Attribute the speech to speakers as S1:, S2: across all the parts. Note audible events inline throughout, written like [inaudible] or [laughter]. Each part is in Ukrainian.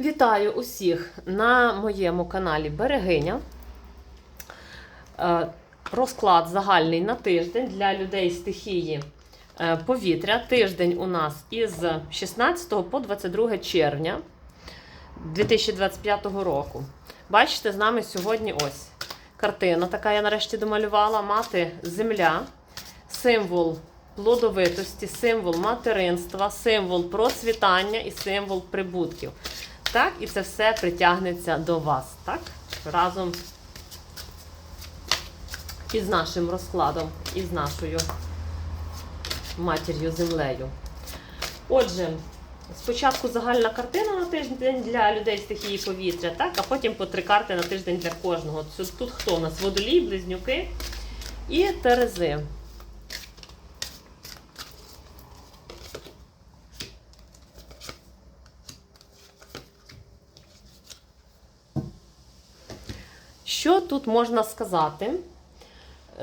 S1: Вітаю усіх на моєму каналі Берегиня. Е, Розклад загальний на тиждень для людей стихії е, повітря. Тиждень у нас із 16 по 22 червня 2025 року. Бачите, з нами сьогодні ось картина. Така я нарешті домалювала. Мати земля, символ плодовитості, символ материнства, символ процвітання і символ прибутків. Так, і це все притягнеться до вас, так? Разом із нашим розкладом, із нашою матір'ю землею. Отже, спочатку загальна картина на тиждень для людей стихії повітря, так, а потім по три карти на тиждень для кожного. Тут хто у нас? Водолій, близнюки і терези. Що тут можна сказати?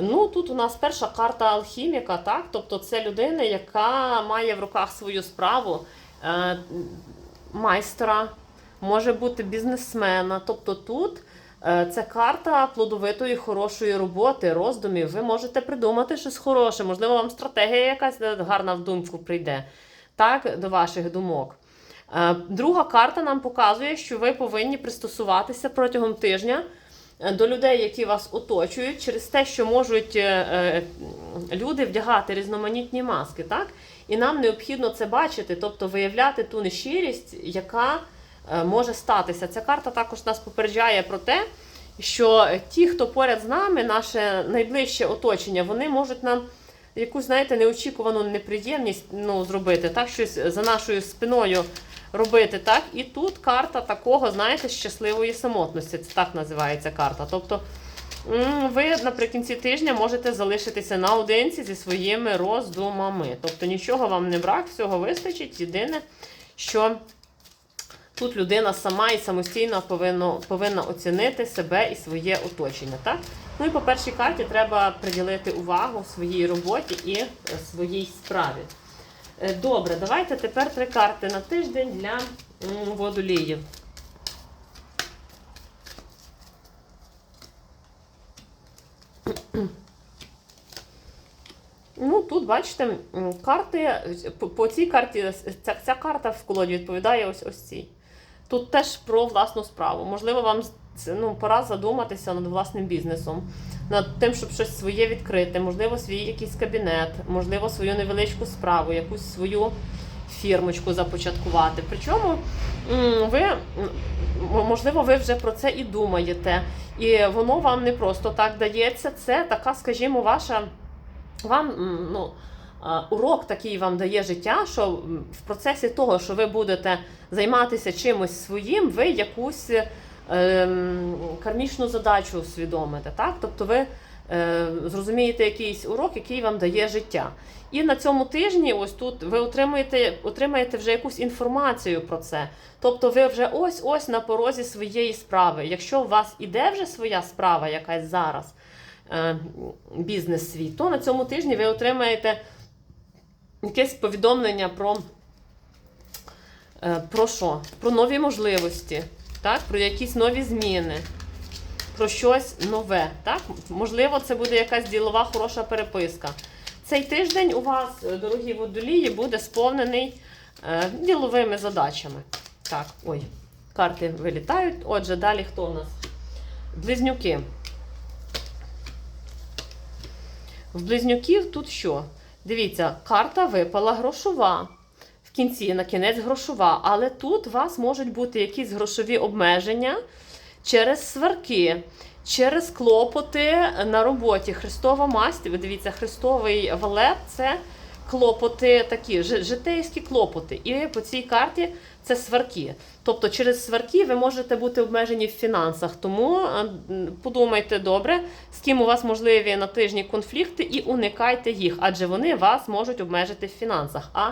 S1: Ну, тут у нас перша карта алхіміка, так? Тобто це людина, яка має в руках свою справу е, майстра, може бути бізнесмена. Тобто тут е, це карта плодовитої, хорошої роботи, роздумів. Ви можете придумати щось хороше, можливо, вам стратегія якась е, гарна в думку прийде, так, до ваших думок. Е, Друга карта нам показує, що ви повинні пристосуватися протягом тижня до людей, які вас оточують, через те, що можуть е, е, люди вдягати різноманітні маски, так? І нам необхідно це бачити, тобто виявляти ту нещирість, яка е, може статися. Ця карта також нас попереджає про те, що ті, хто поряд з нами, наше найближче оточення, вони можуть нам якусь, знаєте, неочікувану неприємність ну, зробити, так, щось за нашою спиною робити. так. І тут карта такого, знаєте, щасливої самотності. Це так називається карта. Тобто ви наприкінці тижня можете залишитися наодинці зі своїми роздумами. Тобто нічого вам не брак, всього вистачить. Єдине, що тут людина сама і самостійно повинна, повинна оцінити себе і своє оточення. Так? Ну і по першій карті треба приділити увагу своїй роботі і своїй справі. Е, Добре, давайте тепер три карти на тиждень для водоліїв. [clears throat] Ну, тут, бачите, карти, по, цій карті, ця, ця карта в колоді відповідає ось ось цій. Тут теж про власну справу. Можливо, вам ну, пора задуматися над власним бізнесом, над тим, щоб щось своє відкрити, можливо, свій якийсь кабінет, можливо, свою невеличку справу, якусь свою фірмочку започаткувати. Причому ви, можливо, ви вже про це і думаєте. І воно вам не просто так дається. Це така, скажімо, ваша вам ну, урок такий вам дає життя, що в процесі того, що ви будете займатися чимось своїм, ви якусь кармічну задачу усвідомите. Так? Тобто ви е, зрозумієте якийсь урок, який вам дає життя. І на цьому тижні, ось тут ви отримуєте, отримаєте вже якусь інформацію про це. Тобто ви вже ось-ось на порозі своєї справи. Якщо у вас іде вже своя справа якась зараз, е, бізнес свій, то на цьому тижні ви отримаєте якесь повідомлення про, е, про що? Про нові можливості, так? про якісь нові зміни, про щось нове. Так? Можливо, це буде якась ділова хороша переписка. Цей тиждень у вас, е, дорогі водолії, буде сповнений е, діловими задачами. Так, ой, карти вилітають. Отже, далі хто у нас? Близнюки. В близнюків тут що? Дивіться, карта випала грошова. Кінці, на кінець грошова. Але тут у вас можуть бути якісь грошові обмеження через сварки, через клопоти на роботі. Христова масть, ви дивіться, Христовий валет це клопоти такі, житейські клопоти. І по цій карті це сварки. Тобто через сварки ви можете бути обмежені в фінансах. Тому е, подумайте добре, з ким у вас можливі на тижні конфлікти, і уникайте їх, адже вони вас можуть обмежити в фінансах. А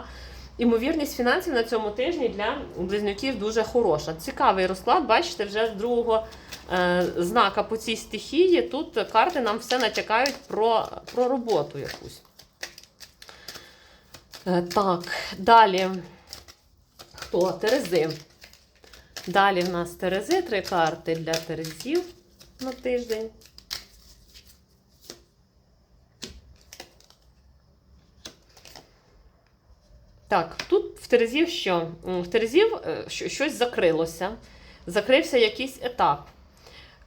S1: імовірність фінансів на цьому тижні для близнюків дуже хороша. Цікавий розклад, бачите, вже з другого е, знака по цій стихії. Тут карти нам все натякають про, про роботу якусь. Е, так, далі. Хто? Терези. Далі в нас Терези, три карти для Терезів на тиждень. Так, тут в Терезів що? В Терезів е, щось закрилося. Закрився якийсь етап,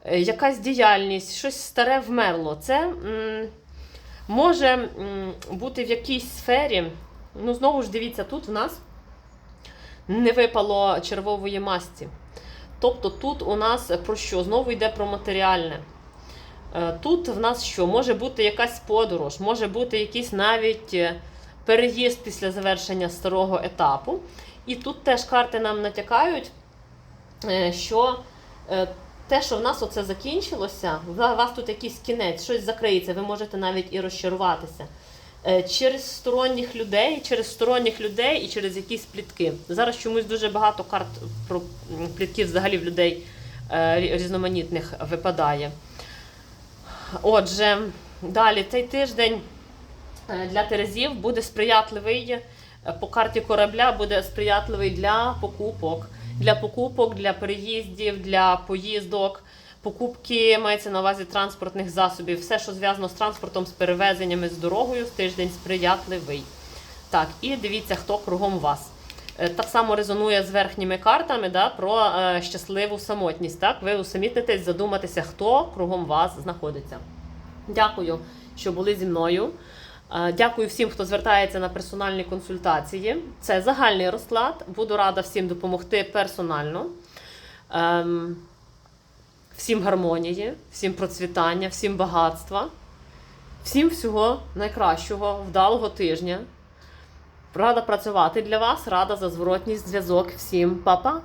S1: е, якась діяльність, щось старе вмерло. Це м, може м, бути в якійсь сфері. Ну, знову ж дивіться, тут в нас не випало червової масті. Тобто тут у нас про що? Знову йде про матеріальне. Е, Тут в нас що? Може бути якась подорож, може бути якийсь навіть е, переїзд після завершення старого етапу. І тут теж карти нам натякають, е, що е, те, що в нас оце закінчилося, у вас тут якийсь кінець, щось закриється, ви можете навіть і розчаруватися. Е, Через сторонніх людей, через сторонніх людей і через якісь плітки. Зараз чомусь дуже багато карт про плітків взагалі в людей різноманітних випадає. Отже, далі цей тиждень для Терезів буде сприятливий е, по карті корабля, буде сприятливий для покупок, для покупок, для переїздів, для поїздок. Покупки мається на увазі транспортних засобів. Все, що зв'язано з транспортом, з перевезеннями, з дорогою, в тиждень сприятливий. Так, і дивіться, хто кругом вас. Е, Так само резонує з верхніми картами да, про е, щасливу самотність. Так? Ви усамітнитесь, задуматися, хто кругом вас знаходиться. Дякую, що були зі мною. Е, Дякую всім, хто звертається на персональні консультації. Це загальний розклад. Буду рада всім допомогти персонально. Ем, Всім гармонії, всім процвітання, всім багатства, всім всього найкращого, вдалого тижня. Рада працювати для вас, рада за зворотній зв'язок. Всім па-па!